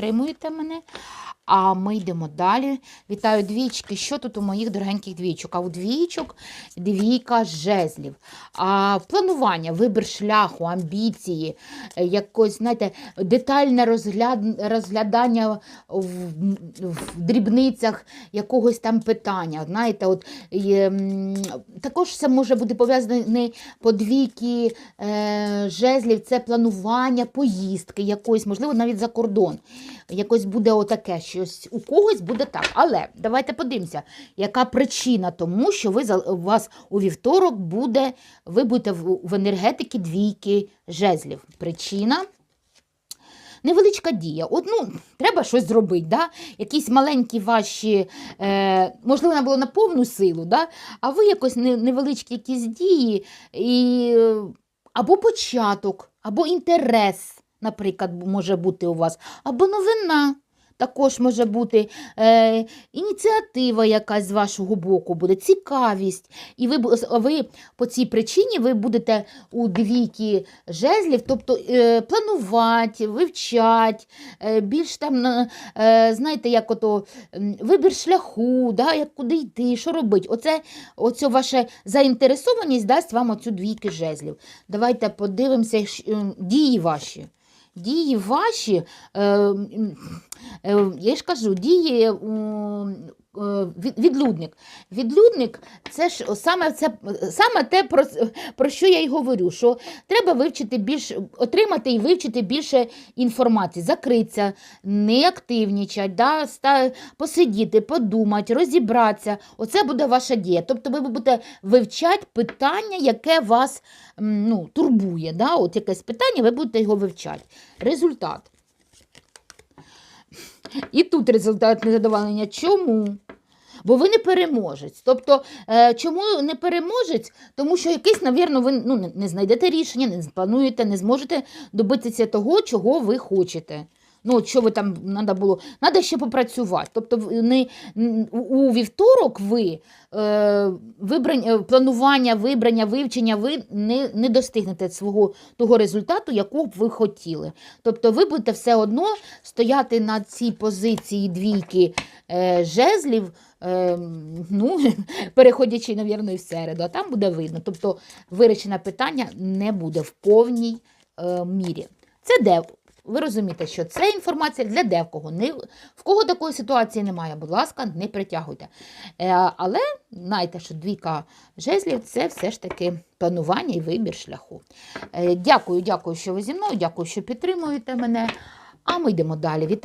підтримуєте мене. А ми йдемо далі. Вітаю двічки. Що тут у моїх дорогеньких двічок? А у двічок двійка жезлів. А планування, вибір шляху, амбіції, е, якось, знаєте, детальне розгляд, розглядання в, в дрібницях якогось там питання. Знаєте, от, є, також це може бути пов'язане по двійки е, жезлів, це планування поїздки якоїсь, можливо, навіть за кордон. Якось буде отаке щось. У когось буде так. Але давайте подивимося, яка причина тому, що ви у вас у вівторок буде, ви будете в, енергетики двійки жезлів. Причина. Невеличка дія. От, ну, треба щось зробити, да? якісь маленькі ваші, е, можливо, вона була на повну силу, да? а ви якось не, невеличкі якісь дії, і, або початок, або інтерес, наприклад, може бути у вас, або новина. Також може бути е, ініціатива якась з вашого боку буде, цікавість. І ви, ви по цій причині ви будете у двійки жезлів, тобто е, планувати, вивчати, е, більш там, е, знаєте, як ото вибір шляху, да, як куди йти, що робити. Оце, оця ваша заінтересованість дасть вам оцю двійки жезлів. Давайте подивимося дії ваші. Дії ваші, е, е, я ж кажу, дії м, е, від- відлюдник. Відлюдник це ж саме, це, саме те, про, про що я й говорю, що треба вивчити більш, отримати і вивчити більше інформації, закритися, не активнічати, да, посидіти, подумати, розібратися. Оце буде ваша дія. Тобто ви будете вивчати питання, яке вас ну, турбує. Да? От якесь питання, ви будете його вивчати. Результат. І тут результат незадоволення. Чому? Бо ви не переможець. Тобто, е, чому не переможець? Тому що якийсь, навірно, ви ну, не- не знайдете рішення, не плануєте, не зможете добитися того, чого ви хочете. Ну, що ви там треба було, треба ще попрацювати. Тобто, не, у- вівторок ви е, вибрання, планування, вибрання, вивчення, ви не, не достигнете свого того результату, якого б ви хотіли. Тобто, ви будете все одно стояти на цій позиції двійки е, жезлів, е, ну, переходячи, навірно, в середу, а там буде видно. Тобто, вирішене питання не буде в повній е, мірі. Це де? Ви розумієте, що це інформація для декого. В кого такої ситуації немає, будь ласка, не притягуйте. Е, але знайте, що двійка жезлів це все ж таки планування і вибір шляху. Е, дякую, дякую, що ви зі мною, дякую, що підтримуєте мене. А ми йдемо далі. Вітаю.